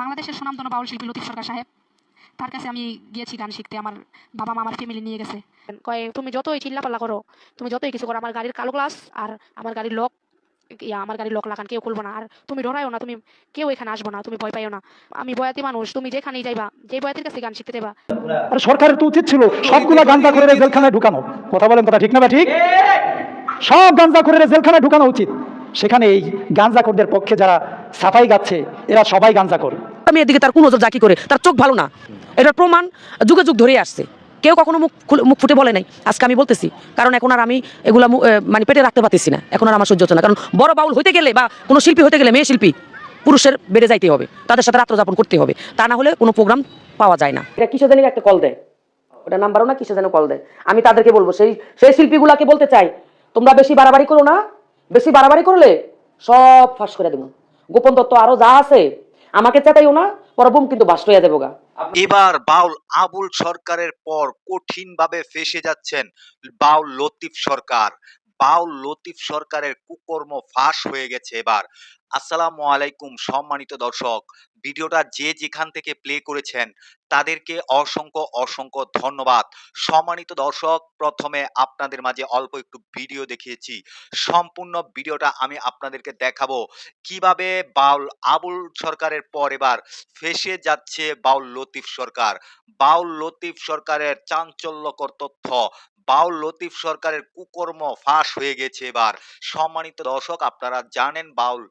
বাংলাদেশের সুনামধন্য বাউল শিল্পী লতিফ সরকার সাহেব তার কাছে আমি গিয়েছি গান শিখতে। আমার বাবা মা আমার ফ্যামিলি নিয়ে গেছে। কয়ে তুমি যতই চিল্লাপাল্লা করো তুমি যতই কিছু করো আমার গাড়ির কালো গ্লাস আর আমার গাড়ির লক ইয়া আমার গাড়ির লক লাগান কেউ খুলবো না। আর তুমি ডরাইও না তুমি কেউ এখানে আসব না তুমি ভয় পাইও না। আমি বয়াতি মানুষ তুমি যেখানেই যাইবা যে বয়াতির কাছে গান শিখতে দেবা। আর সরকারের তো উচিত ছিল সবগুলা গাঞ্জা করে জেলখানায় ঢুকানো। কথা বলেন কথা ঠিক না ঠিক? সব গাঞ্জা করে জেলখানায় ঢুকানো উচিত। সেখানে এই গাঞ্জাখোরদের পক্ষে যারা সাফাই গাচ্ছে এরা সবাই গাঞ্জাখোর আমি এদিকে তার কোন নজর জাকি করে তার চোখ ভালো না। এটার প্রমাণ যুগে যুগ ধরে আসছে। কেউ কখনো মুখ খুলে- মুখ ফুটে বলে নাই। আজকে আমি বলতেছি কারণ এখন আর আমি এগুলা মানে পেটে রাখতে পারতেছি না। এখন আর আমার সহ্য হচ্ছে না। কারণ বড় বাউল হইতে গেলে বা কোনো শিল্পী হতে গেলে মেয়ে শিল্পী পুরুষের বেড়ে যাইতে হবে। তাদের সাথে রাত্র যাপন করতে হবে। তা না হলে কোনো প্রোগ্রাম পাওয়া যায় না। এটা কিসে জানি একটা কল দেয়? ওটা নাম্বারও না কিসে যেন কল দেয়? আমি তাদেরকে বলব সেই সেই শিল্পীগুলাকে বলতে চাই তোমরা বেশি বাড়াবাড়ি করো না। বেশি বাড়াবাড়ি করলে সব ফাঁস করে দেবো। গোপন তত্ত্ব আরও যা আছে, আমাকে চেতাইও না পরবম কিন্তু বাস্ট হয়ে দেবো গা। এবার বাউল, আবুল সরকারের পর কঠিনভাবে ফেসে যাচ্ছেন বাউল লতিফ সরকার। বাউল লতিফ সরকারের কুকর্ম ফাঁস হয়ে গেছে এবার। আসসালামু আলাইকুম, সম্মানিত দর্শক। ভিডিওটা যে যেখান থেকে প্লে করেছেন, তাদেরকে অসংখ্য অসংখ্য ধন্যবাদ। সম্মানিত দর্শক, প্রথমে আপনাদের মাঝে অল্প একটু ভিডিও দেখিয়েছি। সম্পূর্ণ ভিডিওটা আমি আপনাদেরকে দেখাবো। কীভাবে বাউল, আবুল সরকারের পর এবার ফেসে যাচ্ছে বাউল লতিফ সরকার। বাউল লতিফ সরকারের চাঞ্চল্যকর তথ্য বাউল লতিফ সরকারের কুকর্ম ফাঁস হয়ে গেছে এবার। সম্মানিত দর্শক, আপনারা জানেন বাউল,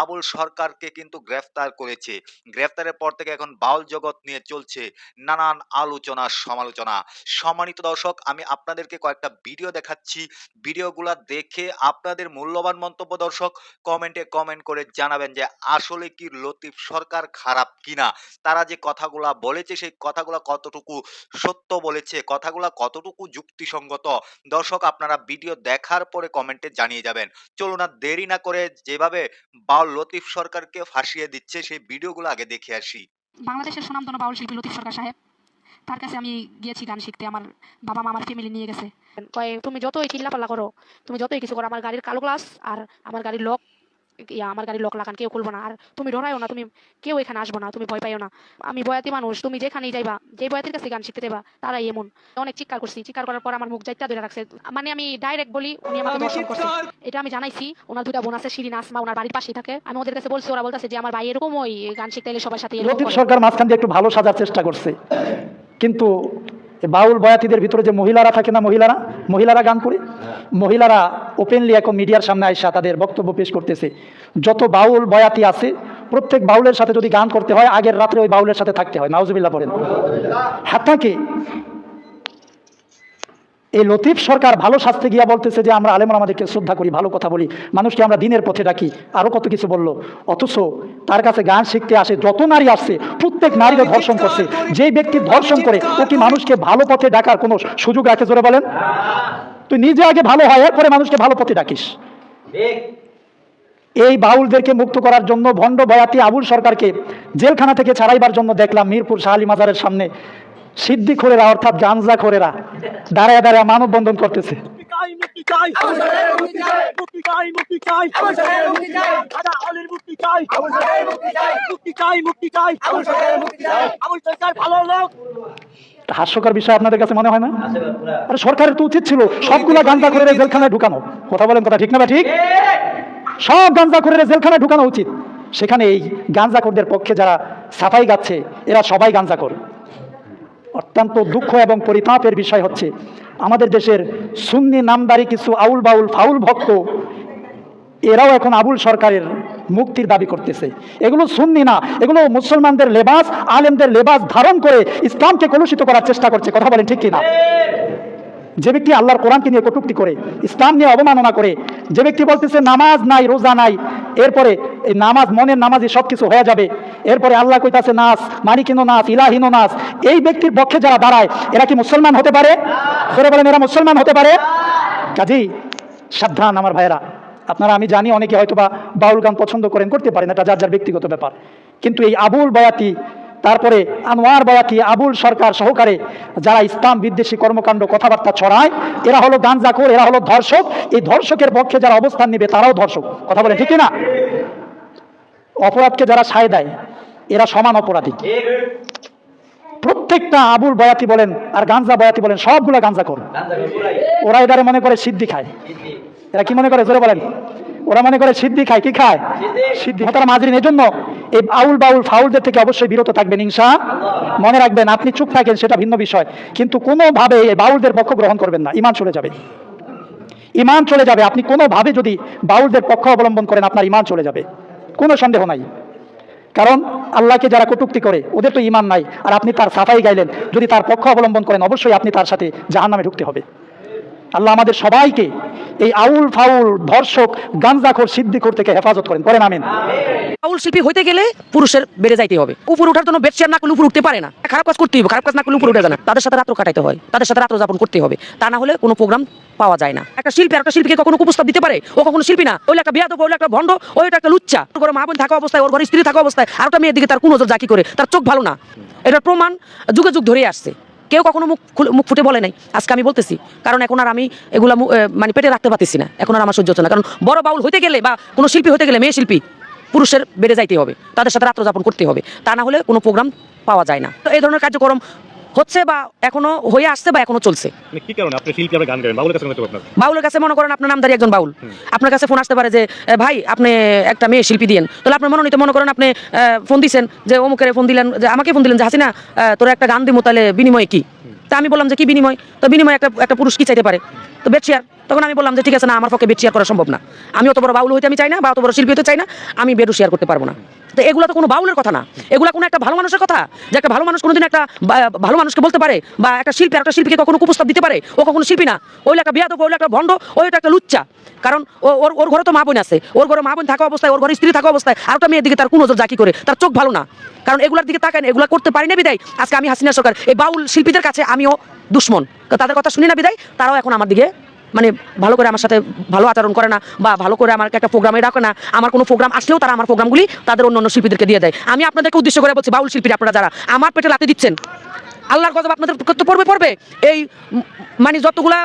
আবুল সরকারকে কিন্তু গ্রেফতার করেছে। গ্রেফতারের পর থেকে এখন বাউল জগৎ নিয়ে চলছে নানান আলোচনা, সমালোচনা। সম্মানিত দর্শক, আমি আপনাদেরকে কয়েকটা ভিডিও দেখাচ্ছি। ভিডিওগুলা দেখে আপনাদের মূল্যবান মন্তব্য দর্শক কমেন্টে কমেন্ট করে জানাবেন যে, আসলে কি লতিফ সরকার খারাপ কিনা? তারা যে কথাগুলা বলেছে, সেই কথাগুলা কতটুকু সত্য বলেছে? কথাগুলা কতটুকু যুক্তিসঙ্গত দর্শক, আপনারা ভিডিও দেখার পরে কমেন্টে জানিয়ে যাবেন। চলুন আর দেরি না করে যেভাবে বাউল লতিফ সরকারকে ফাঁসিয়ে দিচ্ছে, সেই ভিডিওগুলো আগে দেখে আসি। বাংলাদেশের সুনামধন্য বাউল শিল্পী লতিফ সরকার সাহেব, তার কাছে আমি গিয়েছি গান শিখতে। আমার বাবা মা আমার ফ্যামিলি নিয়ে গেছে। কয়ে, তুমি যতই চিল্লাপাল্লা করো, তুমি যতই কিছু করো, আমার গাড়ির কালো গ্লাস আর আমার গাড়ির লক ইয়া আমার গাড়ির লক লাগান কেউ খুলবো না। আর তুমি ডরাইও না তুমি কেউ এখানে আসব না তুমি ভয় পাইও না। আমি বয়াতি মানুষ তুমি যেখানেই যাইবা যে বয়াতির কাছে গান শিখতে দেবা তারাই এমন। অনেক চিৎকার করছি চিৎকার করার পর আমার মুখ যাইতে ধরে রাখছে। মানে আমি ডাইরেক্ট বলি উনি আমাকে দর্শন করছে। এটা আমি জানাইছি ওনার দুটা বোন আছে শিরিন আসমা ওনার বাড়ির পাশেই থাকে। আমি ওদের কাছে বলছি ওরা বলতেছে যে আমার ভাই এরকম ওই গান শিখতে গেলে সবার সাথে এরকম সরকার মাঝখান দিয়ে একটু ভালো সাজার চেষ্টা করছে। কিন্তু বাউল বয়াতিদের ভিতরে যে মহিলারা থাকে না মহিলারা? মহিলারা গান করে? মহিলারা ওপেনলি এখন মিডিয়ার সামনে আইসা তাদের বক্তব্য পেশ করতেছে। যত বাউল বয়াতি আছে প্রত্যেক বাউলের সাথে যদি গান করতে হয় আগের রাত্রে ওই বাউলের সাথে থাকতে হয়। নাউজুবিল্লা পড়েন। হাত্তাকে এই লতিফ সরকার ভালো শাস্তে গিয়া বলতেছে যে আমরা আলেমরা আমাদেরকে শ্রদ্ধা করি, ভালো কথা বলি। মানুষকে আমরা দিনের পথে ডাকি আরও কত কিছু বলল। অথচ তার কাছে গান শিখতে আসে, যত নারী আসছে, প্রত্যেক নারীকে ধর্ষণ করছে। যেই ব্যক্তি ধর্ষণ করে, ও কি মানুষকে ভালো পথে ডাকার কোনো সুযোগ রাখে জোরে বলেন? তুই নিজে আগে ভালো হয়, এরপরে মানুষকে ভালো পথে ডাকিস। এই বাউলদেরকে মুক্ত করার জন্য ভণ্ড বয়াতি আবুল সরকারকে জেলখানা থেকে ছাড়াইবার জন্য দেখলাম মিরপুর শাহালি মাজারের সামনে। সিদ্ধি খোরেরা, অর্থাৎ গাঞ্জা খোরেরা, দাঁড়ায় দাঁড়ায় মানববন্ধন করতেছে। হাস্যকর বিষয় আপনাদের কাছে মনে হয় না? আরে সরকারের তো উচিত ছিল, সবগুলা গাঞ্জা করে জেলখানায় ঢুকানো। কথা বলেন কথা ঠিক না বা ঠিক? সব গাঞ্জা করে জেলখানায় ঢুকানো উচিত। সেখানে এই গাঞ্জাখোরদের পক্ষে যারা সাফাই গাচ্ছে, এরা সবাই গাঞ্জাখোর অত্যন্ত দুঃখ এবং পরিতাপের বিষয় হচ্ছে, আমাদের দেশের সুন্নি নামদারি কিছু আউল বাউল ফাউল ভক্ত, এরাও এখন আবুল সরকারের মুক্তির দাবি করতেছে। এগুলো সুন্নি না, এগুলো মুসলমানদের লেবাস, আলেমদের লেবাস ধারণ করে ইসলামকে কলুষিত করার চেষ্টা করছে, কথা বলেন ঠিক কিনা? যে ব্যক্তি আল্লাহর কোরআনকে নিয়ে কটুক্তি করে, ইসলাম নিয়ে অবমাননা করে, যে ব্যক্তি বলতেছে নামাজ নাই, রোজা নাই, এরপরে এই নামাজ, মনের নামাজই সব কিছু হয়ে যাবে। এরপরে আল্লাহ কইতাছে নাচ মানিকিন নাচ ইলাহিন নাচ এই ব্যক্তির পক্ষে যারা দাঁড়ায়, এরা কি মুসলমান হতে পারে? করে বলেন, এরা মুসলমান হতে পারে? কাজেই সাবধান আমার ভাইয়েরা। আপনারা, আমি জানি অনেকে হয়তো বা বাউল গান পছন্দ করেন, করতে পারেন, এটা যার যার ব্যক্তিগত ব্যাপার। কিন্তু এই আবুল বয়াতি তারপরে আনোয়ার বয়াতি আবুল সরকার সহকারে যারা ইসলাম বিদ্বেষী কর্মকাণ্ড কথাবার্তা ছড়ায়, এরা হলো গাঞ্জাখোর, এরা হলো ধর্ষক। এই ধর্ষকের পক্ষে যারা অবস্থান নেবে, তারাও ধর্ষক। কথা বলে ঠিক না অপরাধকে যারা সায় দেয়, এরা সমান অপরাধী। প্রত্যেকটা আবুল বয়াতি বলেন আর গাঞ্জা বয়াতি বলেন, সবগুলো গাঞ্জা কর ওরা এদারে মনে করে সিদ্ধি খায়। এরা কি মনে করে? জোরে বলেন। ওরা মনে করে সিদ্ধি খায়, কি খায়? সিদ্ধি। তারা মাজরিন এজন্য এই আউল বাউল ফাউলদের থেকে অবশ্যই বিরত থাকবেন, ইনশা মনে রাখবেন, আপনি চুপ থাকেন, সেটা ভিন্ন বিষয়। কিন্তু কোনোভাবে এই বাউলদের পক্ষ গ্রহণ করবেন না। ইমান চলে যাবে। ইমান চলে যাবে। আপনি কোনোভাবে যদি বাউলদের পক্ষ অবলম্বন করেন, আপনার ইমান চলে যাবে। কোনো সন্দেহ নাই। কারণ আল্লাহকে যারা কটুক্তি করে, ওদের তো ইমান নাই। আর আপনি তার সাফাই গাইলেন। যদি তার পক্ষ অবলম্বন করেন, অবশ্যই আপনি তার সাথে জাহান্নামে ঢুকতে হবে। আল্লাহ আমাদের সবাইকে এই আউল ফাউল ধর্ষক গাঞ্জাখোর সিদ্দিখোর থেকে হেফাজত করেন। করেন আমিন। বাউল শিল্পী হইতে গেলে পুরুষের বেড়ে যাইতে হবে। উপর ওঠার জন্য বেড না করলে উপর উঠতে পারে না। খারাপ কাজ করতে হবে, খারাপ কাজ না করলে উপর উঠে যায় না। তাদের সাথে রাত্র কাটাইতে হয়, তাদের সাথে রাত্র যাপন করতে হবে। তা না হলে কোনো প্রোগ্রাম পাওয়া যায় না। একটা শিল্পী একটা শিল্পীকে কখনো উপস্থাপ দিতে পারে? ও কখনো শিল্পী না। ওই একটা বিয়া দেবো ওই একটা ভণ্ড ওই একটা লুচ্চা। ওর মা বোন থাকা অবস্থায়, ওর ঘরে স্ত্রী থাকা অবস্থায় আর একটা মেয়ের দিকে তার কোন নজর জাকি করে, তার চোখ ভালো না। এটার প্রমাণ যুগে যুগ ধরে আসছে। কেউ কখনো মুখ মুখ ফুটে বলে নাই। আজকে আমি বলতেছি, কারণ এখন আর আমি এগুলা মানে পেটে রাখতে পারতেছি না। এখন আর আমার সহ্য হচ্ছে না। কারণ বড় বাউল হইতে গেলে বা কোনো শিল্পী হইতে গেলে মেয়ে শিল্পী, পুরুষের বেড়ে যাইতে হবে। তাদের সাথে রাত্রযাপন করতে হবে। তা না হলে কোনো প্রোগ্রাম পাওয়া যায় না। তো এই ধরনের কার্যক্রম হচ্ছে বা এখনও হয়ে আসছে বা এখনও চলছে। মানে কি কারণে? আপনি শিল্পী আপনি গান গান বাউলের কাছে আপনার? বাউলের কাছে মনে করেন আপনার নামদারি একজন বাউল আপনার কাছে ফোন আসতে পারে যে ভাই আপনি একটা মেয়ে শিল্পী দিয়েন। তাহলে আপনার মনোনীত মনে করেন আপনি ফোন দিছেন যে অমুকের ফোন দিলেন যে আমাকে ফোন দিলেন যে হাসিনা তোর একটা গান দিমো তাহলে বিনিময়ে কি? তা আমি বললাম যে কি বিনিময়? তো বিনিময়ে একটা একটা পুরুষ কি চাইতে পারে? তো বেড শেয়ার তখন আমি বললাম যে ঠিক আছে না আমার পক্ষে বেড শেয়ার করা সম্ভব না। আমি অত বড় বাউল হইতে আমি চাই না বা অত বড় শিল্পী হতে চাই না। আমি বেডও শেয়ার করতে পারব না। তো এগুলো তো কোনো বাউলের কথা না। এগুলো কোনো একটা ভালো মানুষের কথা? যে একটা ভালো মানুষ কোনোদিন একটা ভালো মানুষকে বলতে পারে, বা একটা শিল্পী একটা শিল্পীকে কখনো প্রস্তাব দিতে পারে? ও কখনো শিল্পী না। ওই একটা বিয়া দেবো ওই একটা ভণ্ড ওই একটা লুচ্চা। কারণ ওর ওর ঘরে তো মা বোন আছে। ওর ঘরে মা বোন থাকা অবস্থায়, ওর ঘরে স্ত্রী থাকা অবস্থায়, আর একটা মেয়ের দিকে তার কোন নজর জাকি করে? তার চোখ ভালো না। কারণ এগুলোর দিকে তাকায় এগুলো করতে পারি না বিদায়। আজকে আমি হাসিনা সরকার, এই বাউল শিল্পীদের কাছে আমিও দুশ্মন। তাদের কথা শুনি না বিদায়, তারাও এখন আমার দিকে মানে ভালো করে আমার সাথে ভালো আচরণ করে না বা ভালো করে আমাকে একটা প্রোগ্রামে ডাকে না আমার কোনো প্রোগ্রাম আসলেও তারা আমার প্রোগ্রামগুলি তাদের অন্য অন্য শিল্পীদেরকে দিয়ে দেয়। আমি আপনাদেরকে উদ্দেশ্য করে বলছি বাউল শিল্পীরা আপনারা যারা আমার পেটে লাতে দিচ্ছেন। আল্লাহর গজব আপনাদের তো পড়বে পড়বে। এই মানে যতগুলা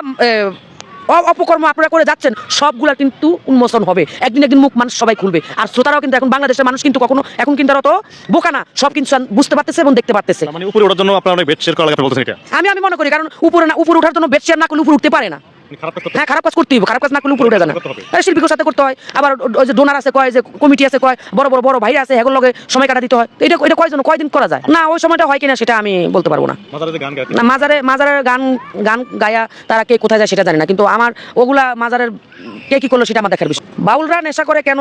অপকর্ম আপনারা করে যাচ্ছেন সবগুলা কিন্তু উন্মোচন হবে। একদিন একদিন মুখ মানুষ সবাই খুলবে। আর শ্রোতারাও কিন্তু এখন বাংলাদেশের মানুষ কিন্তু কখনো এখন কিন্তু অত বোকা না। সব কিন্তু বুঝতে পারতেছে এবং দেখতে পারতেছে। মানে উপরে ওঠার জন্য আপনার অনেক বেড শেয়ার করা লাগে আপনি এটা? আমি আমি মনে করি কারণ উপরে না উপরে ওঠার জন্য বেড শেয়ার না করলে উপরে উঠতে পারে না। মানে খারাপ কাজ করতে হ্যাঁ খারাপ কাজ করতে হবে খারাপ কাজ না করলে উপরে উঠে যায় না। করতে হবে। হ্যাঁ, শিল্পীর সাথে করতে হয় আবার ওই যে ডোনার আছে কয় যে কমিটি আছে কয় বড় বড় বড় ভাইরা আছে এগুলোর লগে সময় কাটা দিতে হয় এটা এটা কয়জন কয়দিন করা যায়? না ওই সময়টা হয় কিনা সেটা আমি বলতে পারব না। মাজারে যে গান গায় না মাজারে মাজারের গান গান গায়া তারা কে কোথায় যায় সেটা জানি না কিন্তু আমার ওগুলা মাজারের কে কি করল সেটা আমার দেখার বিষয়। বাউলরা নেশা করে কেন?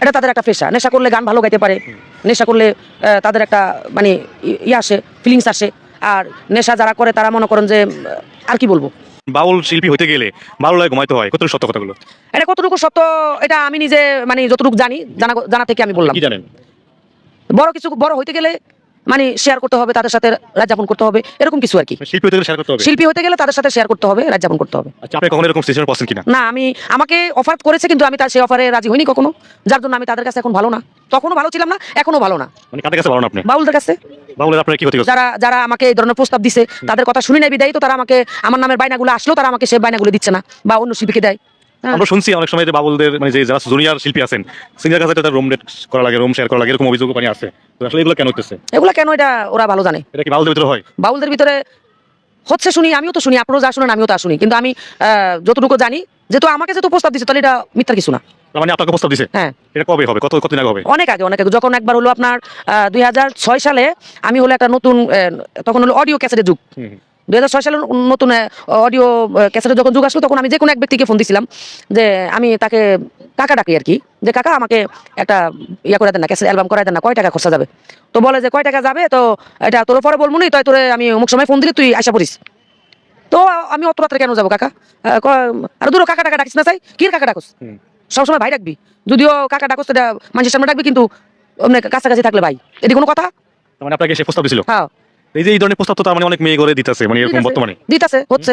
এটা তাদের একটা পেশা। নেশা করলে গান ভালো গাইতে পারে নেশা করলে আহ, তাদের একটা মানে ই- ই আসে ফিলিংস আসে। আর নেশা যারা করে তারা মনে করেন যে আর কি বলব? বাউল শিল্পী হইতে গেলে বাউল লাগে ঘুমাইতে হয়। কতটুকু সত্য কথাগুলো? এটা কতটুকু সত্য এটা আমি নিজে মানে যতটুকু জানি জানা জানা থেকে আমি বললাম। কি জানেন? বড় কিছু বড় হইতে গেলে মানে শেয়ার করতে হবে তাদের সাথে রাত যাপন করতে হবে এরকম কিছু আর কি। মানে শিল্পী হইতে গেলে শেয়ার করতে হবে? শিল্পী হতে গেলে তাদের সাথে শেয়ার করতে হবে রাত যাপন করতে হবে। আচ্ছা আপনি কখনো এরকম সিচুয়েশন পাচ্ছেন কিনা? না আমি আমাকে অফার করেছে কিন্তু আমি তার সেই অফারে রাজি হইনি কখনো। যার জন্য আমি তাদের কাছে এখন ভালো না। তখনও ভালো ছিলাম না এখনও ভালো না। মানে কাদের কাছে ভালো না আপনি? বাউলদের কাছে। বাউলের আপনার কি হতে যারা যারা আমাকে এই ধরনের প্রস্তাব দিছে তাদের কথা শুনি নাই বিদায়ী তো তারা আমাকে আমার নামের বাইনাগুলো আসলেও তারা আমাকে সেই বাইনাগুলো দিচ্ছে না বা অন্য শিল্পীকে দেয়। আমরা শুনছি অনেক সময় যে বাবুলদের মানে যে যারা জুনিয়র শিল্পী আছেন সিঙ্গার কাছে একটা রুম রেট করা লাগে রুম শেয়ার করা লাগে এরকম অভিযোগ মানে আছে। তো আসলে এগুলো কেন হচ্ছে এগুলো কেন এটা ওরা ভালো জানে? এটা কি বাউলদের ভিতরে হয়? বাউলদের ভিতরে হচ্ছে শুনি আমিও তো শুনি আপনারাও যা শুনেন আমিও তা শুনি। কিন্তু আমি যতটুকু জানি যেহেতু আমাকে যেহেতু প্রস্তাব দিচ্ছে তাহলে এটা মিথ্যার কিছু না। মানে আপনাকে প্রস্তাব দিছে? হ্যাঁ। এটা কবে হবে? কত কতদিন আগে হবে? অনেক আগে অনেক আগে। যখন একবার হলো আপনার দুই হাজার ছয় সালে আমি হলো একটা নতুন তখন হলো অডিও ক্যাসেটের যুগ। ছয় সালের নতুন অডিও ক্যাসেটের যখন যুগ আসলো তখন আমি যে কোনো এক ব্যক্তিকে ফোন দিছিলাম যে আমি তাকে কাকা ডাকি আর কি যে কাকা আমাকে একটা ইয়া করে দেন না ক্যাসেট অ্যালবাম করে দেন না কয় টাকা খরচা যাবে? তো বলে যে কয় টাকা যাবে? তো এটা তোর পরে বলব নি তাই তোরে আমি অমুক সময় ফোন দিলে তুই আশা করিস তো আমি অত রাত্রে কেন যাব কাকা? আর দূর কাকা টাকা ডাকিস না চাই কি কাকা ডাকুস? সবসময় ভাই ডাকবি? যদিও কাকা ডাকুস সেটা মানুষের সামনে ডাকবি কিন্তু কাছাকাছি থাকলে ভাই। এটি কোনো কথা? মানে আপনাকে সে প্রস্তাব দিছিল? হ্যাঁ। এই যে এই ধরনের প্রস্তাব তো তার মানে অনেক মেয়ে করে দিতেছে মানে এরকম বর্তমানে। দিতাছে হচ্ছে।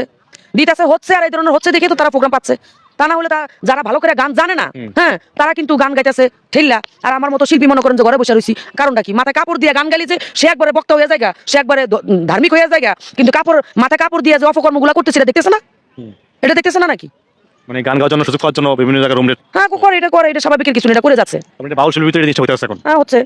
দিতাছে হচ্ছে আর এই ধরনের হচ্ছে দেখে তো তারা প্রোগ্রাম পাচ্ছে। তা না হলে যারা ভালো করে গান জানে না হ্যাঁ তারা কিন্তু গান গাইতেছে ঠেললা। আর আমার মতো শিল্পী মনে করেন যে ঘরে বসে রয়েছি কারণটা কি? মাথায় কাপড় দিয়ে গান যে সে একবারে বক্তা হয়ে যায় সে একবারে ধার্মিক হয়ে যায় কিন্তু কাপড় মাথায় কাপড় দিয়ে যে অপকর্মগুলো করতেছে এটা দেখতেছে না? এটা দেখতেছে না নাকি? মানে গান গাওয়ার জন্য সুযোগ পাওয়ার জন্য বিভিন্ন জায়গায় রুম রেট হ্যাঁ করে এটা করে এটা স্বাভাবিকের কিছু এটা করে যাচ্ছে। মানে বাউল এখন। হ্যাঁ হচ্ছে।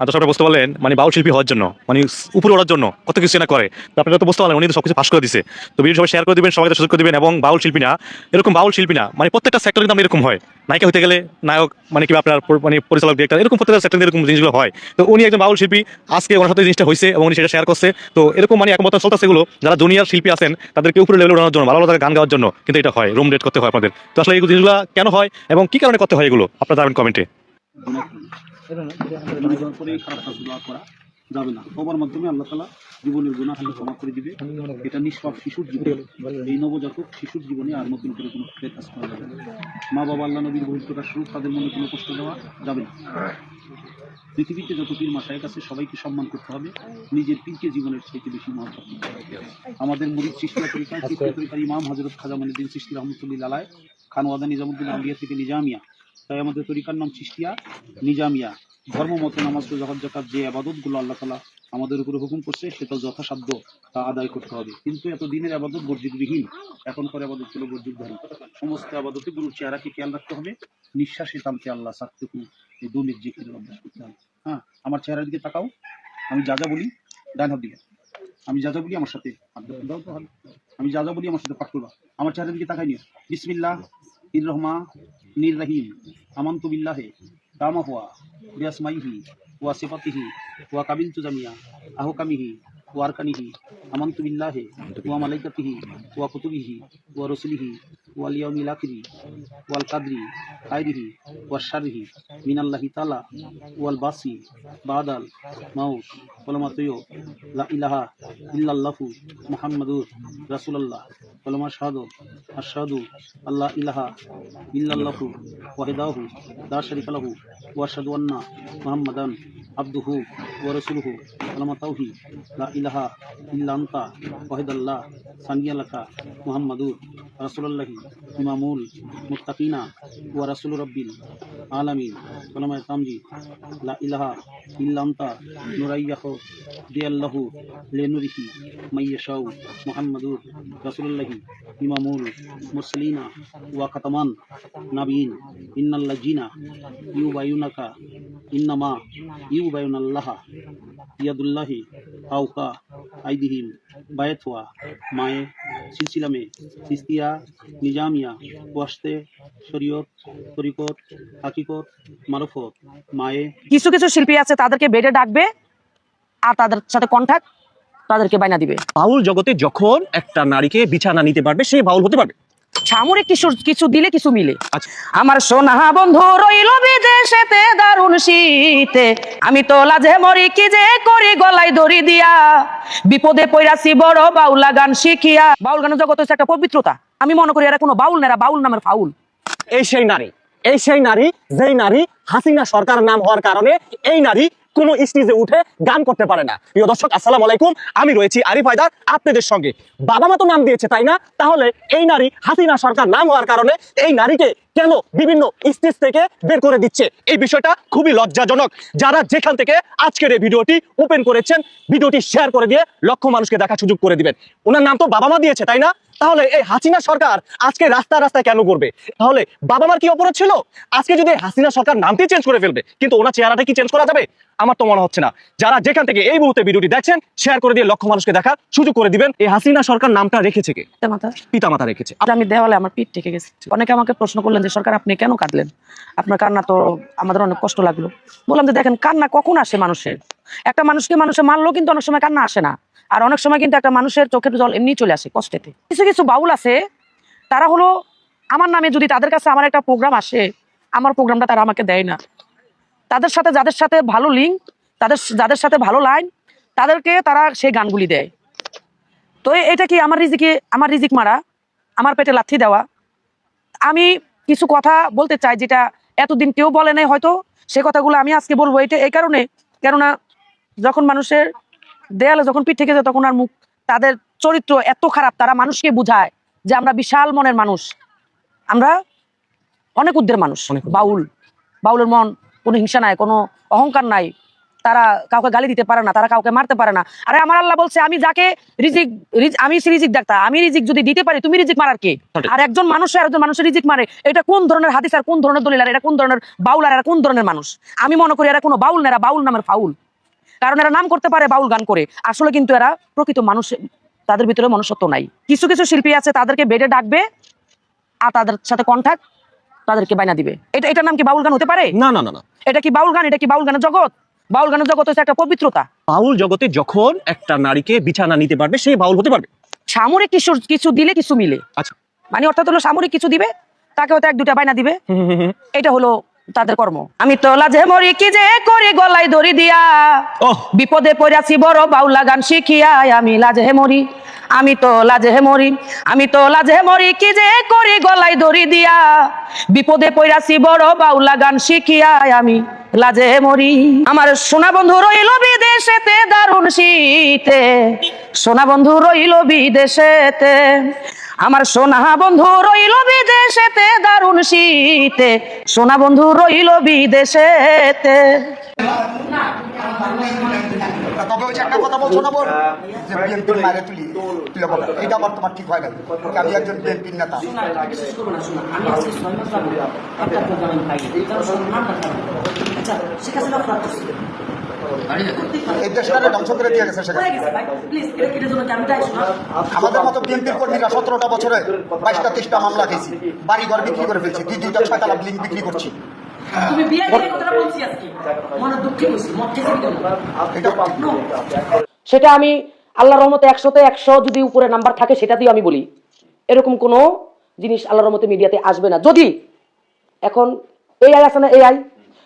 আর দর্শক আপনারা বুঝতে পারলেন মানে বাউল শিল্পী হওয়ার জন্য মানে উপরে ওঠার জন্য কত কিছু না করে। তো আপনারা তো বুঝতে পারলেন, উনি তো সবকিছু ফাঁস করে দিছে। তো ভিডিও সবাই শেয়ার করে দিবেন, সবাইকে সুযোগ করে দিবেন এবং বাউল শিল্পী না এরকম বাউল শিল্পী না মানে প্রত্যেকটা সেক্টর কিন্তু এরকম হয়। নায়িকা হতে গেলে নায়ক মানে কি আপনার মানে পরিচালক ডিরেক্টর এরকম প্রত্যেকটা সেক্টর এরকম জিনিসগুলো হয়। তো উনি একজন বাউল শিল্পী, আজকে ওনার সাথে জিনিসটা হয়েছে এবং উনি সেটা শেয়ার করছে। তো এরকম মানে একমত চলতেছে এগুলো। যারা জুনিয়র শিল্পী আছেন, তাদেরকে উপরে লেভেলে ওঠানোর জন্য, ভালো ভালো গান গাওয়ার জন্য কিন্তু এটা হয় রুম রেট করতে হয় আপনাদের। তো আসলে এই জিনিসগুলো কেন হয় এবং কি কারণে করতে হয় এগুলো? আপনারা জানাবেন কমেন্টে করে খারাপ কাজগুলো করা যাবে না। তোমার মাধ্যমে আল্লাহ তালা জীবনের গুণা খালি ক্ষমা করে দিবে। এটা নিষ্পাপ শিশুর জীবন। এই নবজাতক শিশুর জীবনে আর নতুন করে কোনো কাজ করা যাবে না। মা বাবা আল্লাহ নবীর প্রকাশ স্বরূপ তাদের মনে কোনো কষ্ট দেওয়া যাবে না। পৃথিবীতে যত পীর মাসায় আছে সবাইকে সম্মান করতে হবে। নিজের পীরকে জীবনের চাইতে বেশি মহত্ব আমাদের মুরিদ চিস্তিয়া তরিকায় চিস্তিয়া তরিকার ইমাম হজরত খাজা মনিদ্দিন চিস্তি রহমতুল্লিল আলায় খান ওয়াদা নিজামুদ্দিন আম্বিয়া থেকে নিজামিয়া। তাই আমাদের তরিকার নাম চিস্তিয়া নিজামিয়া। ধর্ম মতে নামাজ হজ জাকাত যে আবাদতগুলো আল্লাহ তালা আমাদের উপরে হুকুম করছে সেটা যথাসাধ্য তা আদায় করতে হবে। কিন্তু এত দিনের আবাদত বর্জিতবিহীন এখনকার আবাদত ছিল বর্জিতধারী। সমস্ত আবাদতে গুরুর চেহারাকে খেয়াল রাখতে হবে, নিঃশ্বাসে টানতে আল্লাহ সাকটুকু এই দুনির জিকির অভ্যাস করতে হবে। হ্যাঁ আমার চেহারার দিকে তাকাও, আমি যা যা বলি, ডান হাত দিকে আমি যা যা বলি, আমার সাথে। আমি যা যা বলি, আমার সাথে পাঠ করবা। আমার চেহারার দিকে তাকাই নিও। বিসমিল্লাহ, ইর রহমা নির রহিম আমন্ত বিল্লাহে কামা হুয়া বিয়াসমাইহি ওয়া সিফাতিহি ওয়া কাবিলতু জামিয়া আহকামিহি ওয়া আরকানিহি আমান্তু বিল্লাহি ওয়া মালাইকাতিহি ওয়া কুতুবিহি ওয়া রুসুলিহি ওয়াল ইয়াউমিল আখিরি ওয়াল কাদরি খাইরিহি ওয়া শাররিহি মিনাল্লাহি তাআলা ওয়াল বাসি বাদাল মাউত কলমা তৈয় লা ইলাহা ইল্লাল্লাহু মুহাম্মাদুর রাসূলুল্লাহ কলমা শাহাদু আশহাদু আল্লাহ ইলাহা ইল্লাল্লাহু ওয়াহিদাহু লা শারিকা লাহু ওয়া আশহাদু আন্না মুহাম্মাদান আবদুহু ওয়া রাসূলুহু কলমা তাওহীদ লা ইলাহা ইল্লা আনতা ওয়াহিদাল্লাহ সানিয়া লাকা মুহাম্মাদুর, রাসূলুল্লাহি, ইমামুল মুত্তাকিনা, ওয়া রাসূল রাব্বিল আলামিন কলমা তামজি, লা ইলাহা ইল্লা আনতা নুরাইয়াহু, দিয়াল্লাহু লিনুরিহি, মাইয়াশাউ মুহাম্মাদুর রাসূলুল্লাহি, ইমামুল মুরসালিনা ওয়া খাতামান নাবিয়িন, ইন্নাল্লাযিনা ইউবায়ুনাকা, ইন্নামা ইউবায়ুনাল্লাহা, ইয়াদুল্লাহি শরীয়ত তরিকত হাকিকত মারফত মায়ে কিছু কিছু শিল্পী আছে তাদেরকে বেডে ডাকবে আর তাদের সাথে কন্ট্যাক্ট তাদেরকে বাইনা দিবে। বাউল জগতে যখন একটা নারীকে বিছানা নিতে পারবে সে বাউল হতে পারবে। কিছু কিছু দিলে কিছু মিলে। আচ্ছা। আমার সোনা বন্ধু রইল বিদেশেতে দারুণ শীতে। আমি তো লাজে মরি কি যে করি গলায় দড়ি দিয়া। বিপদে পইরাছি বড় বাউলা গান শিখিয়া। বাউল গানের জগৎ হচ্ছে একটা পবিত্রতা। আমি মনে করি এরা কোনো বাউল নেরা বাউল নামের ফাউল। এই সেই নারী এই সেই নারী যেই নারী হাসিনা সরকার নাম হওয়ার কারণে এই নারী কোন স্টেজে উঠে গান করতে পারে না। প্রিয় দর্শক, আসসালাম আলাইকুম। আমি রয়েছি আরিফ হায়দার, আপনাদের সঙ্গে। বাবা মা তো নাম দিয়েছে, তাই না? তাহলে এই নারী হাসিনা সরকার নাম হওয়ার কারণে এই নারীকে কেন বিভিন্ন স্টেজ থেকে বের করে দিচ্ছে? এই বিষয়টা খুবই লজ্জাজনক। যারা যেখান থেকে আজকের এই ভিডিওটি ওপেন করেছেন ভিডিওটি শেয়ার করে দিয়ে লক্ষ মানুষকে দেখার সুযোগ করে দিবেন। ওনার নাম তো বাবা মা দিয়েছে তাই না? তাহলে এই হাসিনা সরকার আজকে রাস্তা রাস্তায় কেন করবে? তাহলে বাবা মার কি অপরাধ ছিল? আজকে যদি হাসিনা সরকার নামটি চেঞ্জ করে ফেলবে কিন্তু ওনার চেহারাটা কি চেঞ্জ করা যাবে? আমার তো মনে হচ্ছে না। যারা যেখান থেকে এই মুহূর্তে ভিডিওটি দেখছেন শেয়ার করে দিয়ে লক্ষ মানুষকে দেখার সুযোগ করে দিবেন। এই হাসিনা সরকার নামটা রেখেছে কে? মাথা পিতা মাতা রেখেছে। আমি দেওয়ালে আমার পিঠ ঠেকে গেছে। অনেকে আমাকে প্রশ্ন করলেন যে সরকার, আপনি কেন কাঁদলেন? আপনার কান্না তো আমাদের অনেক কষ্ট লাগল। বললাম যে দেখেন, কান্না কখন আসে মানুষের? একটা মানুষকে মানুষে মারলেও কিন্তু অনেক সময় কান্না আসে না। আর অনেক সময় কিন্তু একটা মানুষের চোখের জল এমনি চলে আসে কষ্টেতে। কিছু কিছু বাউল আছে, তারা হলো, আমার নামে যদি তাদের কাছে আমার একটা প্রোগ্রাম আসে, আমার প্রোগ্রামটা তারা আমাকে দেয় না। তাদের সাথে যাদের সাথে ভালো লিঙ্ক তাদের, যাদের সাথে ভালো লাইন তাদেরকে তারা সেই গানগুলি দেয়। তো এটা কি আমার রিজিকে, আমার রিজিক মারা, আমার পেটে লাথি দেওয়া? আমি কিছু কথা বলতে চাই যেটা এতদিন কেউ বলে নাই হয়তো সে কথাগুলো আমি আজকে বলব। এটা এই কারণে কেননা যখন মানুষের দেয়ালে যখন পিঠ থেকে যায় তখন আর মুখ তাদের চরিত্র এত খারাপ তারা মানুষকে বুঝায় যে আমরা বিশাল মনের মানুষ। আমরা অনেক উদ্দের মানুষ। বাউল বাউলের মন কোনো হিংসা নাই কোনো অহংকার নাই। তারা কাউকে গালি দিতে পারে না তারা কাউকে মারতে পারে না। আরে আমার আল্লাহ বলছে আমি যাকে রিজিক রিজ- আমি রিজিক ডাক্তার আমি রিজিক যদি দিতে পারি তুমি রিজিক মারার কে? আর একজন মানুষ আর একজন মানুষের রিজিক মারে। এটা কোন ধরনের হাদিস আর কোন ধরনের দলিল আর এটা কোন ধরনের বাউল আর কোন ধরনের মানুষ? আমি মনে করি এরা কোনো বাউল না এরা বাউল নামের ফাউল। কারণ এরা নাম করতে পারে বাউল গান করে। আসলে কিন্তু এরা প্রকৃত মানুষ তাদের ভিতরে মনুষ্যত্ব নাই। কিছু কিছু শিল্পী আছে তাদেরকে বেডে ডাকবে আর তাদের সাথে কন্ট্যাক্ট তাদেরকে বাইনা দিবে। এটা এটার নাম কি বাউল গান হতে পারে? না না না না। এটা কি বাউল গান এটা কি বাউল গানের জগৎ? বাউল গানের জগৎ হচ্ছে একটা পবিত্রতা। বাউল জগতে যখন একটা নারীকে বিছানা নিতে পারবে সেই বাউল হতে পারবে। সামরিক কিছু কিছু দিলে কিছু মিলে। আচ্ছা। মানে অর্থাৎ হলো সামরিক কিছু দিবে তাকে হয়তো এক দুটা বাইনা দিবে। এটা হলো তাদের কর্ম। আমি তো লাজে মরি কি যে করি গলায় দড়ি দিয়া। বিপদে পড়াছি বড় বাউলা গান শিখিয়া আমি লাজে মরি। আমি তো লাজে মরি আমি তো লাজে মরি কি যে করি গলায় দড়ি দিয়া। বিপদে পড়াছি বড় বাউলা গান শিখিয়া আমি লাজে মরি। আমার সোনা বন্ধু রইল বিদেশেতে দারুণ শীতে। সোনা বন্ধু রইল বিদেশেতে। আমার সোনা বন্ধু রইল বিদেশেতে দারুণ শীতে। সোনা বন্ধু রইল বিদেশেতে। তবে ওই যে একটা কথা বলছো না বোন যে বিএনপির মারে তুলি তুলে বলো। এটা আবার তোমার ঠিক হয় না আমি একজন বিএনপির নেতা। এই দেশটারে ধ্বংস করে দিয়ে গেছে সেখানে আমাদের মতো বিএনপির কর্মীরা সতেরোটা বছরে বাইশটা তেইশটা মামলা খেয়েছি। বাড়ি ঘর বিক্রি করে ফেলছি দুই দুইটা ছয়তলা বিল্ডিং বিক্রি করছি। সেটা আমি আল্লাহর রহমতে একশোতে একশো যদি উপরে নাম্বার থাকে সেটা দিয়ে আমি বলি। এরকম কোনো জিনিস আল্লাহর রহমতে মিডিয়াতে আসবে না। যদি এখন এআই আছে না এআই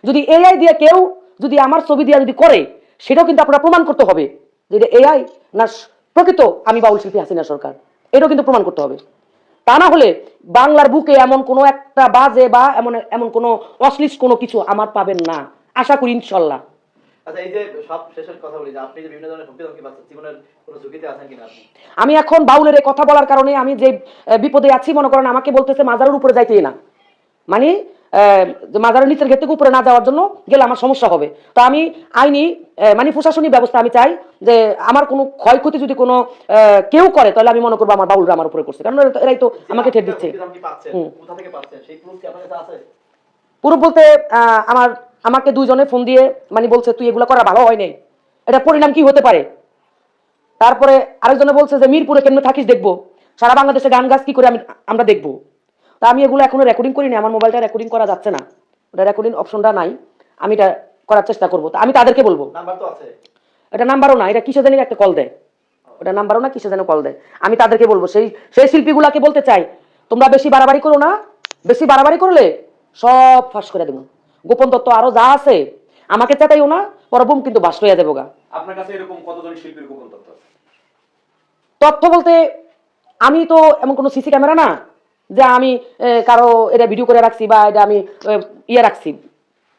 যদি এআই দিয়ে কেউ যদি আমার ছবি দিয়ে যদি করে সেটাও কিন্তু আপনারা প্রমাণ করতে হবে যে এটা এআই না প্রকৃত আমি বাউল শিল্পী হাসিনা সরকার। এটাও কিন্তু প্রমাণ করতে হবে। তা না হলে বাংলার বুকে এমন কোনো একটা বাজে বা এমন এমন কোনো অশ্লীল কোনো কিছু আমার পাবেন না। আশা করি ইনশাল্লাহ। আচ্ছা আমি এখন বাউলের কথা বলার কারণে আমি যে বিপদে আছি মনে করেন আমাকে বলতেছে মাজারের উপরে যাইতেই না। মানে মাজারের নিচের ঘের থেকে উপরে না যাওয়ার জন্য গেলে আমার সমস্যা হবে। তো আমি আইনি মানে প্রশাসনিক ব্যবস্থা আমি চাই যে আমার কোনো ক্ষয়ক্ষতি যদি কোনো কেউ করে তাহলে আমি মনে করব আমার বাউলরা আমার উপরে করছে। কারণ এরাই তো আমাকে ঠেট দিচ্ছে। হুমকি ধমকি পাচ্ছেন হুম। কোথা থেকে পাচ্ছেন সেই প্রুফ কি আপনার কাছে আছে? পুরো বলতে আমার আমাকে দুইজনে ফোন দিয়ে মানে বলছে তুই এগুলো করা ভালো হয় নাই। এটা পরিণাম কি হতে পারে? তারপরে আরেকজনে বলছে যে মিরপুরে কেমনে থাকিস দেখব? সারা বাংলাদেশে গান গাছ কি করে আমি আমরা দেখব? তা আমি এগুলো এখনও রেকর্ডিং করিনি আমার মোবাইলটা রেকর্ডিং করা যাচ্ছে না। ওটা রেকর্ডিং অপশনটা নাই আমি এটা করার চেষ্টা করব। তা আমি তাদেরকে বলব। এটা নাম্বারও না এটা কিসে জানি একটা কল দেয়? ওটা নাম্বারও না কিসে যেন কল দেয়? আমি তাদেরকে বলব সেই সেই শিল্পীগুলাকে বলতে চাই তোমরা বেশি বাড়াবাড়ি করো না বেশি বাড়াবাড়ি করলে সব ফাঁস করে দেবো। গোপন তত্ত্ব আরও যা আছে আমাকে চেতাইও না পরবম কিন্তু বাস হইয়া দেবো গা। আপনার কাছে এরকম কতজন শিল্পীর গোপন তথ্য তথ্য বলতে আমি তো এমন কোনো সিসি ক্যামেরা না যে আমি কারও এটা ভিডিও করে রাখছি বা এটা আমি ইয়ে রাখছি।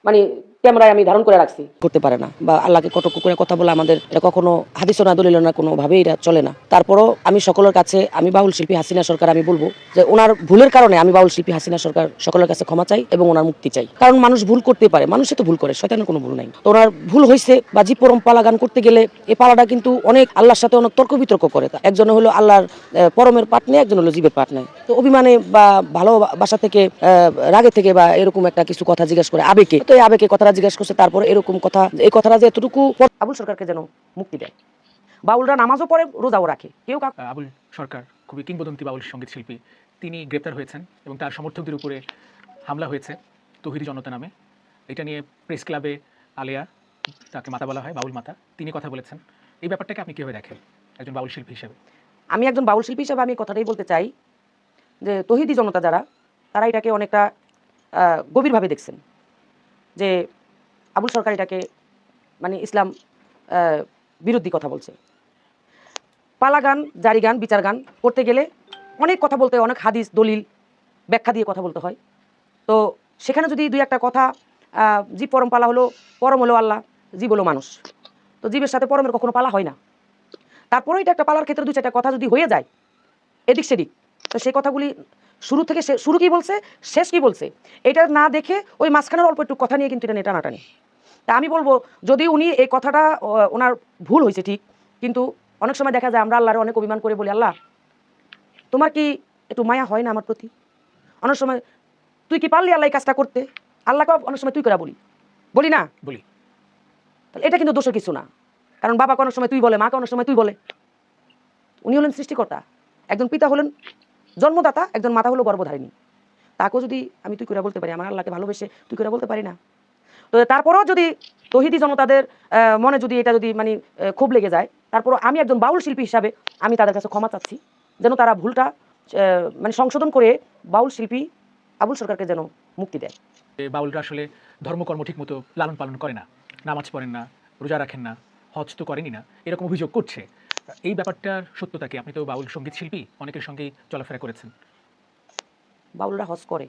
মানে ক্যামেরায় আমি ধারণ করে রাখছি। করতে পারে না বা আল্লাহকে কটক করে কথা বলে আমাদের এটা কখনো হাদিস না দলিল না কোনো ভাবে এটা চলে না। তারপরও আমি সকলের কাছে আমি বাউল শিল্পী হাসিনা সরকার আমি বলব যে ওনার ভুলের কারণে আমি বাউল শিল্পী হাসিনা সরকার সকলের কাছে ক্ষমা চাই এবং ওনার মুক্তি চাই। কারণ মানুষ ভুল করতে পারে মানুষে তো ভুল করে শয়তানের কোনো ভুল নাই। তো ওনার ভুল হয়েছে বা জি পরম পালা গান করতে গেলে এই পালাটা কিন্তু অনেক আল্লাহর সাথে অনেক তর্ক বিতর্ক করে। একজন হলো আল্লাহর পরমের পাট নেয় একজন হলো জীবের পাট নেয় তো অভিমানে বা ভালোবাসা থেকে আহ, রাগে থেকে বা এরকম একটা কিছু কথা জিজ্ঞেস করে আবেগে। তো এই আবেগে কথাটা জিজ্ঞেস করছে তারপর এরকম কথা এই কথাটা যে এতটুকু আবুল সরকারকে যেন মুক্তি দেয়। বাউলরা নামাজও পড়ে রোজাও রাখে। কেউ আবুল সরকার খুবই কিংবদন্তি বাউল সংগীত শিল্পী। তিনি গ্রেপ্তার হয়েছেন এবং তার সমর্থকদের উপরে হামলা হয়েছে তহিদি জনতা নামে। এটা নিয়ে প্রেস ক্লাবে আলিয়া তাকে মাতা বলা হয় বাউল মাতা তিনি কথা বলেছেন। এই ব্যাপারটাকে আপনি কীভাবে দেখেন একজন বাউল শিল্পী হিসেবে? আমি একজন বাউল শিল্পী হিসেবে আমি কথাটাই বলতে চাই যে তহিদি জনতা যারা তারা এটাকে অনেকটা গভীরভাবে দেখছেন। যে আবুল সরকার এটাকে মানে ইসলাম বিরোধী কথা বলছে। পালা গান জারি গান বিচার গান করতে গেলে অনেক কথা বলতে হয়, অনেক হাদিস দলিল ব্যাখ্যা দিয়ে কথা বলতে হয়। তো সেখানে যদি দুই একটা কথা জীব পরম পালা হলো পরম হলো আল্লাহ জীব হলো মানুষ। তো জীবের সাথে পরমের কখনো পালা হয় না। তারপরে এটা একটা পালার ক্ষেত্রে দুই চারটা কথা যদি হয়ে যায় এদিক সেদিক তো সেই কথাগুলি শুরু থেকে শুরু কি বলছে শেষ কি বলছে এটা না দেখে ওই মাঝখানের অল্প একটু কথা নিয়ে কিন্তু এটা নিয়ে টানাটানি। তা আমি বলব যদি উনি এই কথাটা ওনার ভুল হয়েছে ঠিক কিন্তু অনেক সময় দেখা যায় আমরা আল্লাহর অনেক অভিমান করে বলি আল্লাহ তোমার কি একটু মায়া হয় না আমার প্রতি? অনেক সময় তুই কি পারলি আল্লাহ এই কাজটা করতে? আল্লাহকে অনেক সময় তুই করা বলি। বলি না? বলি। তাহলে এটা কিন্তু দোষের কিছু না। কারণ বাবাকে অনেক সময় তুই বলে মাকে অনেক সময় তুই বলে। উনি হলেন সৃষ্টিকর্তা। একজন পিতা হলেন জন্মদাতা একজন মাতা হলো গর্ভধারিণী। তাকেও যদি আমি তুই করে বলতে পারি আমার আল্লাহকে ভালোবেসে তুই করে বলতে পারি না? তো তারপরেও যদি তহিদি জনতাদের মনে যদি এটা যদি মানে খুব লেগে যায় তারপরও আমি একজন বাউল শিল্পী হিসাবে আমি তাদের কাছে ক্ষমা চাচ্ছি যেন তারা ভুলটা মানে সংশোধন করে বাউল শিল্পী আবুল সরকারকে যেন মুক্তি দেয়। বাউলরা আসলে ধর্মকর্ম ঠিক মতো লালন পালন করে না নামাজ পড়েন না রোজা রাখেন না হজ তো করেনই না এরকম অভিযোগ করছে। এই ব্যাপারটার সত্যতা কি? আপনি তো বাউল সংগীত শিল্পী অনেকের সঙ্গেই চলাফেরা করেছেন। বাউলরা হজ করে।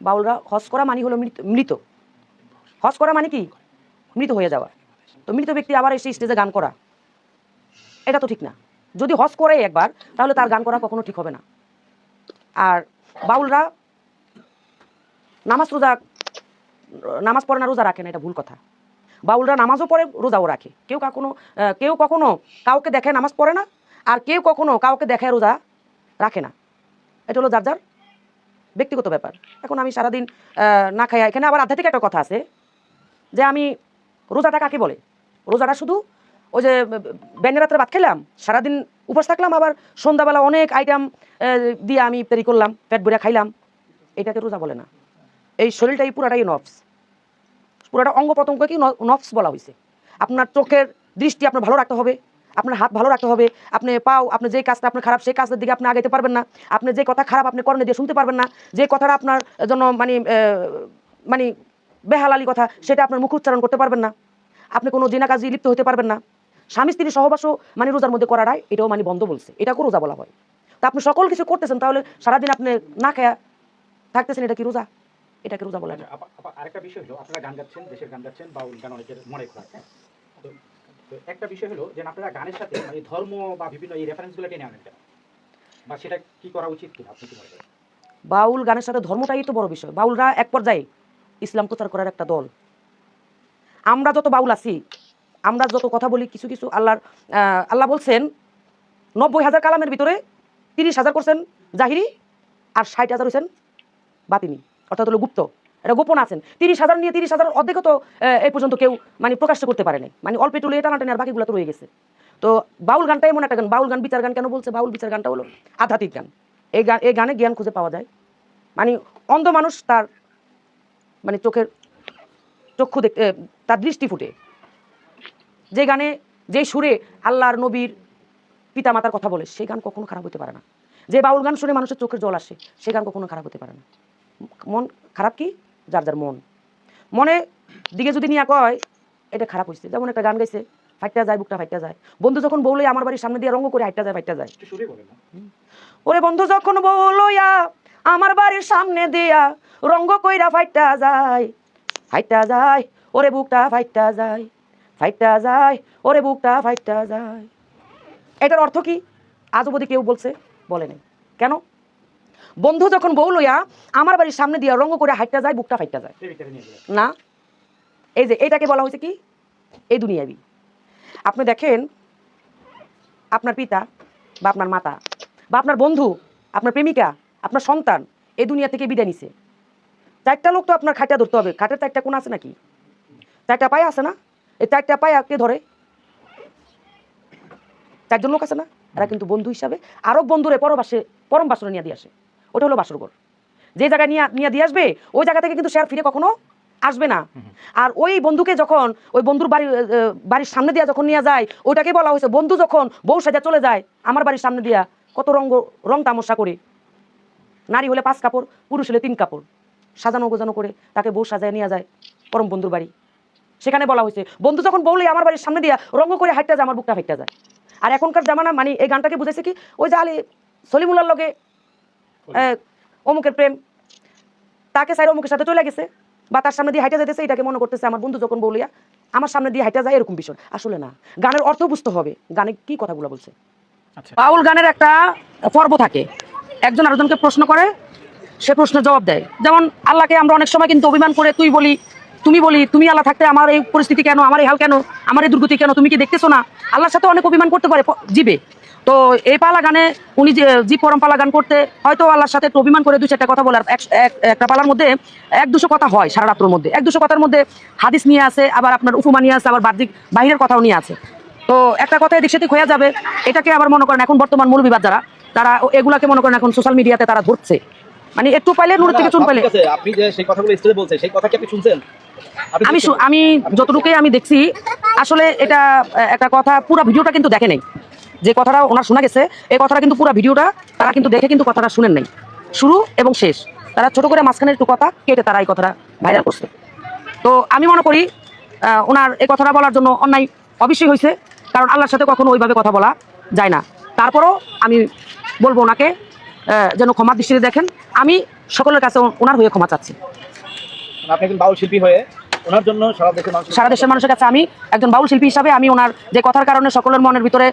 বাউলরা হজ করা মানে হলো মৃত মৃত। হজ করা মানে কি? মৃত হয়ে যাওয়া। তো মৃত ব্যক্তি আবার এসে স্টেজে গান করা। এটা তো ঠিক না। যদি হজ করে একবার, তাহলে তার গান করা কখনো ঠিক হবে না। আর বাউলরা নামাজ রোজা, নামাজ পড়ে না, রোজা রাখে না, এটা ভুল কথা। বাউলরা নামাজও পড়ে, রোজাও রাখে। কেউ কখনো কেউ কখনো কাউকে দেখে নামাজ পড়ে না, আর কেউ কখনো কাউকে দেখে রোজা রাখে না। এটা হলো যার যার ব্যক্তিগত ব্যাপার। এখন আমি সারাদিন না খাই এখানে আবার আধ্যাত্মিক একটা কথা আছে। যে আমি রোজাটা কাকে বলে? রোজাটা শুধু ওই যে ব্যাঙের রাত্রে ভাত খেলাম, সারাদিন উপোস থাকলাম, আবার সন্ধ্যাবেলা অনেক আইটেম দিয়ে আমি তৈরি করলাম, পেট ভরে খাইলাম। এটাকে রোজা বলে না। এই শরীরটাই পুরাটাই নফস। পুরাটা অঙ্গ প্রত্যঙ্গকেই নফস বলা হয়েছে আপনার চোখের দৃষ্টি আপনার ভালো রাখতে হবে, আপনার হাত ভালো রাখতে হবে, আপনি পাও, আপনি যে কাজটা আপনার খারাপ, সেই কাজের দিকে আপনি আগাইতে পারবেন না। আপনি যে কথা খারাপ আপনি কর্ণে দিয়ে শুনতে পারবেন না, যে কথাটা আপনার জন্য মানে মানে বেহালালি কথা সেটা আপনার মুখ উচ্চারণ করতে পারবেন না। আপনি কোনো জেনা কাজে লিপ্ত হতে পারবেন না। স্বামী স্ত্রী সহবাসও মানে রোজার মধ্যে করাটাই এটাও মানে বন্ধ বলছে। এটাকেও রোজা বলা হয়? তা আপনি সকল কিছু করতেছেন তাহলে সারাদিন আপনি না খেয়া থাকতেছেন এটা কি রোজা? এটাকে রোজা বলে না আরেকটা বিষয় হলো আপনারা গান গাচ্ছেন দেশের গান গাচ্ছেন বাউল গান অনেকের মনে তো একটা বিষয় হলো যে আপনারা গানের সাথে মানে ধর্ম বা বিভিন্ন এই রেফারেন্সগুলো টেনে আনেন কেন? বা সেটা কি করা উচিত কিনা আপনি কি মনে করেন? বাউল গানের সাথে ধর্মটাই তো বড় বিষয়। বাউলরা এক পর্যায়ে ইসলাম প্রচার করার একটা দল। আমরা যত বাউল আছি, আমরা যত কথা বলি, কিছু কিছু আল্লাহর আল্লাহ বলছেন, নব্বই হাজার কালামের ভিতরে তিরিশ হাজার করছেন জাহিরি আর ষাট হাজার হয়েছেন বাতিনি। অর্থাৎ হলো গুপ্ত। এটা গোপন আছেন। তিরিশ হাজার নিয়ে তিরিশ হাজার অর্ধেক তো এই পর্যন্ত কেউ মানে প্রকাশ করতে পারে নাই। মানে অল্প একটু লিয়ে টানাটানি আর বাকিগুলো তো রয়ে গেছে। তো বাউল গানটা এমন একটা গান, বাউল গান, বিচার গান কেন বলছে? বাউল বিচার গানটা হলো আধ্যাত্মিক গান। এই গান, এই গানে জ্ঞান খুঁজে পাওয়া যায়। মানে অন্ধ মানুষ তার মানে চোখের চক্ষু দেখতে তার দৃষ্টি ফুটে। যে গানে যে সুরে আল্লাহর নবীর পিতামাতার কথা বলে সেই গান কখনো খারাপ হতে পারে না। যে বাউল গান শুনে মানুষের চোখের জল আসে সে গান কখনো খারাপ হতে পারে না। মন খারাপ কি? যার যার মন। মনে দিকে যদি নিয়ে কয় এটা খারাপ হয়েছে যেমন একটা গান গাইছে ফাইটটা যায় বুকটা ফাইটটা যায়। বন্ধু যখন বউলে আমার বাড়ির সামনে দিয়ে রঙ্গ করে হাইটটা যায় ফাইটটা যায়। ওরে বন্ধু যখন বউলইয়া আমার বাড়ির সামনে দিয়া রঙ্গ কইরা ফাইটটা যায়। ফাইটটা যায় ওরে বুকটা ফাইটটা যায়। ফাইটটা যায় ওরে বুকটা ফাইটটা যায়। এটার অর্থ কি? আজ অবধি কেউ বলছে বলে নাই। কেন? বন্ধু যখন বউ লইয়া আমার বাড়ির সামনে দিয়া রঙ্গ করে হাইটটা যায় বুকটা ফাইটটা যায়। না? এই যে এটাকে বলা হয়েছে কি? এই দুনিয়াবি। আপনি দেখেন আপনার পিতা বা আপনার মাতা বা আপনার বন্ধু আপনার প্রেমিকা আপনার সন্তান এই দুনিয়া থেকে বিদায় নিছে। চারটা লোক তো আপনার খাটিয়া ধরতে হবে। খাটের চারটা কোন আছে নাকি? চারটা পায়ে আছে না? এই চারটা পায়ে কে ধরে? চারজন লোক আছে না? এরা কিন্তু বন্ধু হিসাবে। আরও বন্ধুরে পরবাসে পরম বাসনে নিয়ে দিয়ে আসে। ওটা হলো বাসরঘর। যে জায়গায় নিয়ে নিয়ে দিয়ে আসবে ওই জায়গা থেকে কিন্তু সে আর ফিরে কখনো আসবে না। আর ওই বন্ধুকে যখন ওই বন্ধুর বাড়ির আহ, বাড়ির সামনে দিয়া যখন নিয়ে যায় ওইটাকে বলা হয়েছে বন্ধু যখন বউ সাজা চলে যায় আমার বাড়ির সামনে দিয়া কত রঙ রং তামসা করে। নারী হলে পাঁচ কাপড় পুরুষ হলে তিন কাপড়। সাজানো গোজানো করে তাকে বউ সাজায় নিয়ে যায় পরম বন্ধুর বাড়ি। সেখানে বলা হয়েছে বন্ধু যখন বউলে আমার বাড়ির সামনে দিয়া রঙ্গ করে হাইটটা যায় আমার বুকটা হাইটটা যায়। আর এখনকার জামানা মানে এই গানটাকে বুঝেছে কি ওই যে আলী সলিমুল্লার লগে অমুকের প্রেম তাকে সাইড অমুকের সাথে চলে গেছে বা তার সামনে দিয়ে হাইটা যেতেছে এটাকে মনে করতেছে আমার বন্ধু যখন বলিয়া আমার সামনে দিয়ে হাইটা যায় এরকম বিষয়। আসলে না গানের অর্থ বুঝতে হবে গানে কি কথাগুলো বলছে? আচ্ছা। বাউল গানের একটা পর্ব থাকে। একজন আরেকজনকে প্রশ্ন করে, সে প্রশ্নের জবাব দেয়। যেমন, আল্লাহকে আমরা অনেক সময় কিন্তু অভিমান করে তুই বলি, তুমি বলি, তুমি আল্লাহ থাকতে আমার এই পরিস্থিতি কেন, আমার এই হাল কেন, আমার এই দুর্গতি কেন, তুমি কি দেখতেছো না? আল্লাহর সাথে অনেক অভিমান করতে পারে, জীবে। তো এই পালা গানে উনি যে জীব পরম পালা গান করতে, হয়তো আল্লাহর সাথে একটু অভিমান করে দু চারটা কথা বলার, এক- এক- একটা পালার মধ্যে এক দুশো কথা হয় সারা রাত্রের মধ্যে। এক দুশো কথার মধ্যে হাদিস নিয়ে আছে আবার আপনার উফুমা নিয়ে আছে আবার বাহ্যিক, বাহিরের কথাও নিয়ে আছে তো একটা কথা এদিক সেদিক হয়ে যাবে, এটাকে আবার মনে করেন এখন বর্তমান মৌলবিবাদ যারা তারা এগুলাকে মনে করেন এখন সোশ্যাল মিডিয়াতে তারা ধরছে। মানে একটু পাইলে নুরের থেকে চুন পাইলে। আপনি যে সেই কথাগুলো স্টেজে বলছেন সেই কথা কি আপনি শুনছেন? আমি আমি যতটুকুই আমি দেখছি আসলে এটা একটা কথা পুরো ভিডিওটা কিন্তু দেখে নেই। যে কথাটা ওনার শোনা গেছে এই কথাটা কিন্তু পুরো ভিডিওটা তারা কিন্তু দেখে কিন্তু কথাটা শুনেন নাই। শুরু এবং শেষ। তারা ছোট করে মাঝখানে একটু কথা কেটে তারা এই কথাটা ভাইরাল করছে। তো আমি মনে করি ওনার এই কথাটা বলার জন্য অন্যায় অবশ্যই হয়েছে কারণ আল্লাহর সাথে কখনো ওইভাবে কথা বলা যায় না। তারপরও আমি বলব ওনাকে যেন ক্ষমার দৃষ্টিতে দেখেন। আমি সকলের কাছে ওনার হয়ে ক্ষমা চাচ্ছি। আপনি একজন বাউল শিল্পী হয়ে ওনার জন্য সারা দেশের মানুষ সারা দেশের মানুষের কাছে আমি একজন বাউল শিল্পী হিসাবে আমি ওনার যে কথার কারণে সকলের মনের ভিতরে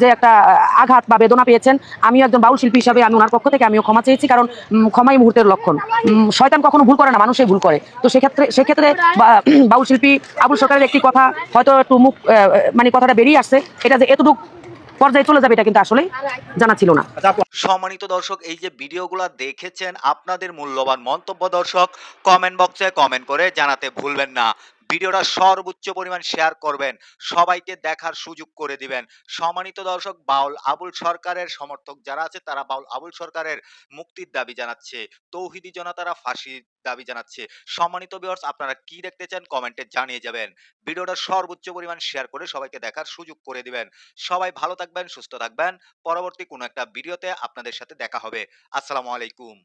যে একটা আঘাত বা বেদনা পেয়েছেন আমি একজন বাউল শিল্পী হিসাবে আমি ওনার পক্ষ থেকে আমিও ক্ষমা চেয়েছি কারণ ক্ষমাই মুহূর্তের লক্ষণ। শয়তান কখনো ভুল করে না মানুষই ভুল করে। তো সেক্ষেত্রে সেক্ষেত্রে বাউল শিল্পী আবুল সরকারের একটি কথা হয়তো একটু মুখ মানে কথাটা বেরিয়ে আসছে। এটা যে এতটুকু পর্যায়ে চলে যাবে এটা কিন্তু আসলে জানা ছিল না। সম্মানিত দর্শক, এই যে ভিডিওগুলো দেখেছেন, আপনাদের মূল্যবান মন্তব্য দর্শক কমেন্ট বক্সে কমেন্ট করে জানাতে ভুলবেন না। ভিডিওটা সর্বোচ্চ পরিমাণ শেয়ার করবেন। সবাইকে দেখার সুযোগ করে দিবেন। সম্মানিত দর্শক, বাউল আবুল সরকারের সমর্থক যারা আছে, তারা বাউল আবুল সরকারের মুক্তির দাবি জানাচ্ছে, তৌহিদি জনতারা ফাঁসির দাবি জানাচ্ছে। সম্মানিত ভিউয়ার্স আপনারা কি দেখতে চান কমেন্টে জানিয়ে যাবেন। ভিডিওটা সর্বোচ্চ পরিমাণ শেয়ার করে সবাইকে দেখার সুযোগ করে দিবেন। সবাই ভালো থাকবেন, সুস্থ থাকবেন। পরবর্তী কোনো একটা ভিডিওতে আপনাদের সাথে দেখা হবে। আসসালামু আলাইকুম।